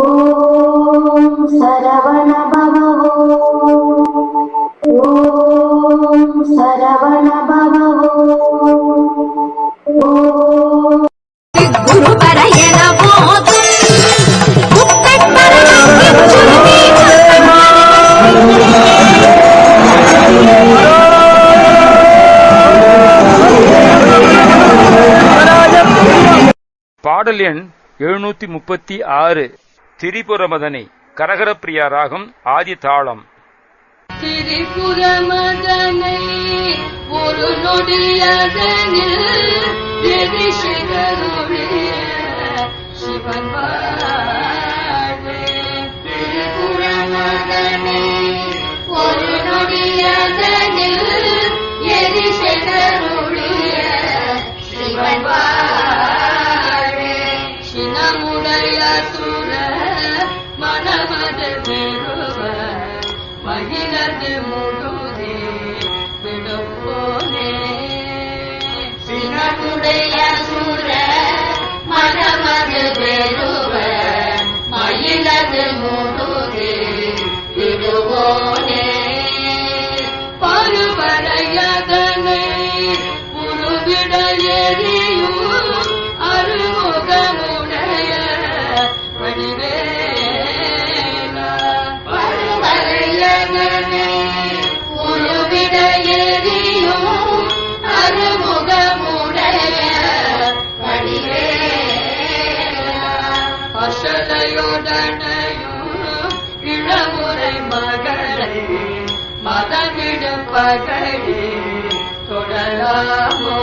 ॐ सरवण பாடல் எண் எழுநூத்தி முப்பத்தி ஆறு திரிபுரமதனை கரகரப்பிரியா ராகம் ஆதி தாளம் திரிபுரமதனை ஒரு நொடியதனில் சிவன் மனமது பெறுவ மகிழது விடுவோனே பருவரையதனை உருவிட எரியும் அருமுகமுடைய வடிவேல பருவரையதனை உருவிட எரியும் அருமுகமுடைய அசலையுடனையும் இளமுறை மகளை மதமிடும் பகடி தொடலாமோ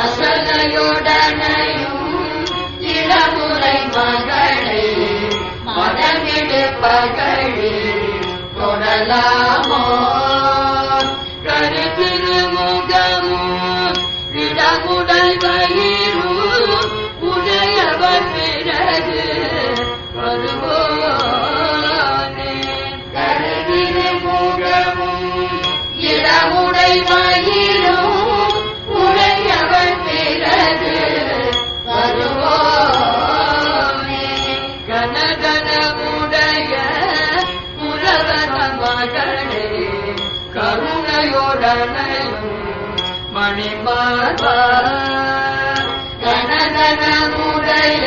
அசலையுடனையும் இளமுறை மகளை மதமிடு பகடி தொடலாமோ கணையும் மணிமார்பா கனகனமுடைய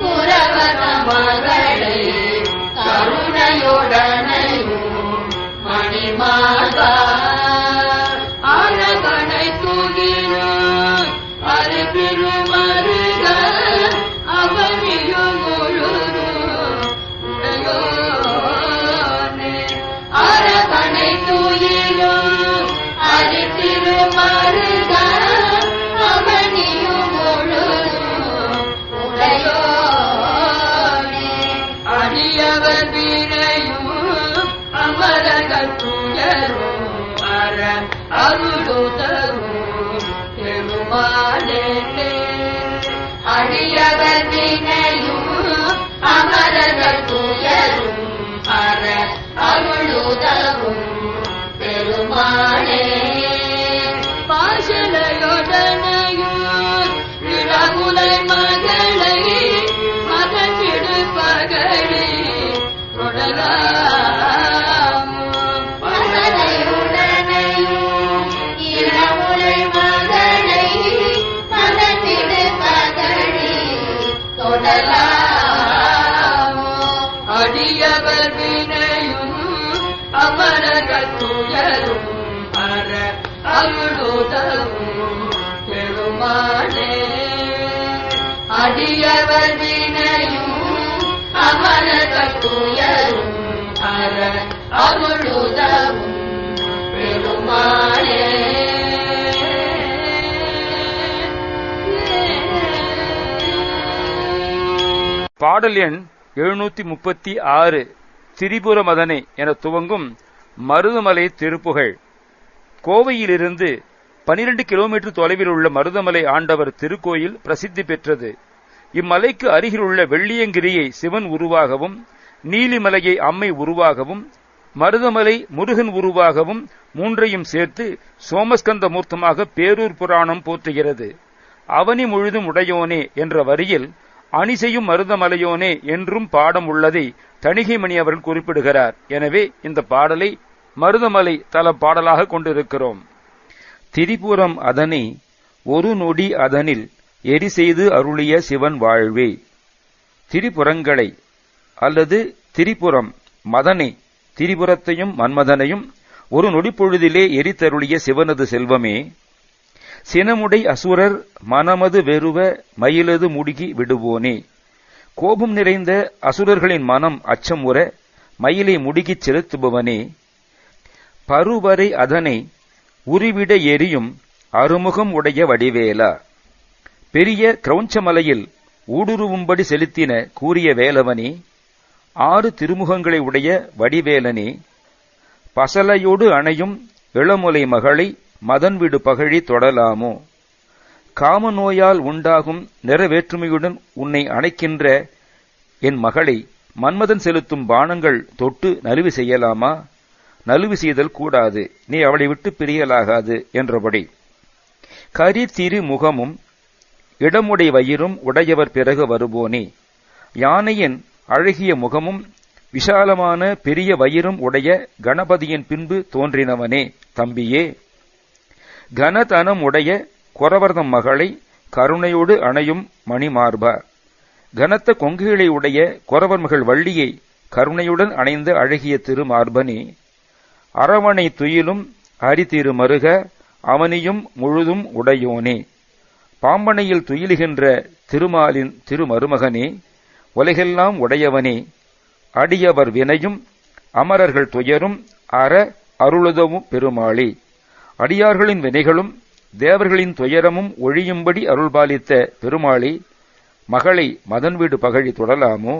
புலவன மகளே கருணையுடனையும் மணிமார்பா அருளுதரும் பெருமானே அடியவர் வினையும் அமரர்கள் துயரும் அற அருளுதரும் பெருமானே பாசலையுடனையும் இளமுலை மகளை மதமிடு பகடி தொடலாமோ அற பெருமானே அடியவர் வினையும் அற பெருமானே பாடல் எண் எழுநூத்தி முப்பத்தி ஆறு. திரிபுரமதனை என துவங்கும் மருதமலை திருப்புகழ். கோவையிலிருந்து பனிரெண்டு கிலோமீட்டர் தொலைவில் உள்ள மருதமலை ஆண்டவர் திருக்கோயில் பிரசித்தி பெற்றது. இம்மலைக்கு அருகிலுள்ள வெள்ளியங்கிரியை சிவன் உருவாகவும் நீலிமலையை அம்மை உருவாகவும் மருதமலை முருகன் உருவாகவும் மூன்றையும் சேர்த்து சோமஸ்கந்த மூர்த்தமாக பேரூர் புராணம் போற்றுகிறது. அவனி முழுதும் உடையோனே என்ற வரியில் அணிசெய்யும் மருதமலையோனே என்றும் பாடம் உள்ளதை தணிகைமணி அவர்கள் குறிப்பிடுகிறார். எனவே இந்த பாடலை மருதமலை தல பாடலாக கொண்டிருக்கிறோம். திரிபுரம் அதனை ஒரு நொடி அதனில் எரி செய்து அருளிய சிவன் வாழ்வே. திரிபுரங்களை அல்லது திரிபுரம் மதனை திரிபுரத்தையும் மன்மதனையும் ஒரு நொடிப்பொழுதிலே எரித்தருளிய சிவனது செல்வமே. சினமுடை அசுரர் மனமது வெறுவ மயிலது முடுகி விடுவோனே. கோபம் நிறைந்த அசுரர்களின் மனம் அச்சம் உற மயிலை முடுகிச் செலுத்துபவனே. பருவரை அதனை உருவிட எரியும் அருமுகம் உடைய வடிவேலா. பெரிய கிரௌஞ்சமலையில் ஊடுருவும்படி செலுத்தின கூறிய வேலவனே ஆறு திருமுகங்களை உடைய வடிவேலனே பசலையோடு அணையும் இளமுலை மகளை மதன்விடு பகழி தொடலாமோ? காம நோயால் உண்டாகும் நிறவேற்றுமையுடன் உன்னை அணைக்கின்ற என் மகளை மன்மதன் செலுத்தும் பானங்கள் தொட்டு நலுவி செய்யலாமா? நலுவி செய்தல் கூடாது. நீ அவளை விட்டு பிரியலாகாது என்றபடி. கரி திரு முகமும் இடமுடை வயிறும் உடையவர் பிறகு வருவோனே யானையின் அழகிய முகமும் விஷாலமான பெரிய வயிறும் உடைய கணபதியின் பின்பு தோன்றினவனே தம்பியே. கனதனம் உடைய குறவர்தம் மகளை கருணையோடு அணையும் மணிமார்பா கனத்த கொங்குகளை உடைய குறவர் மகள் வள்ளியை கருணையுடன் அணைந்த அழகிய திருமார்பனே. அரவணை துயிலும் அரிதிரு மருக அவனியும் முழுதும் உடையோனே. பாம்பனையில் துயிலுகின்ற திருமாலின் திருமருமகனே உலகெல்லாம் உடையவனே. அடியவர் வினையும் அமரர்கள் துயரும் அற அருளுதவும் பெருமாளே. அடியார்களின் வினைகளும் தேவர்களின் துயரமும் ஒழியும்படி அருள்பாலித்த பெருமாளி மகளை மதன் வீடு பகழி தொடலாமோ?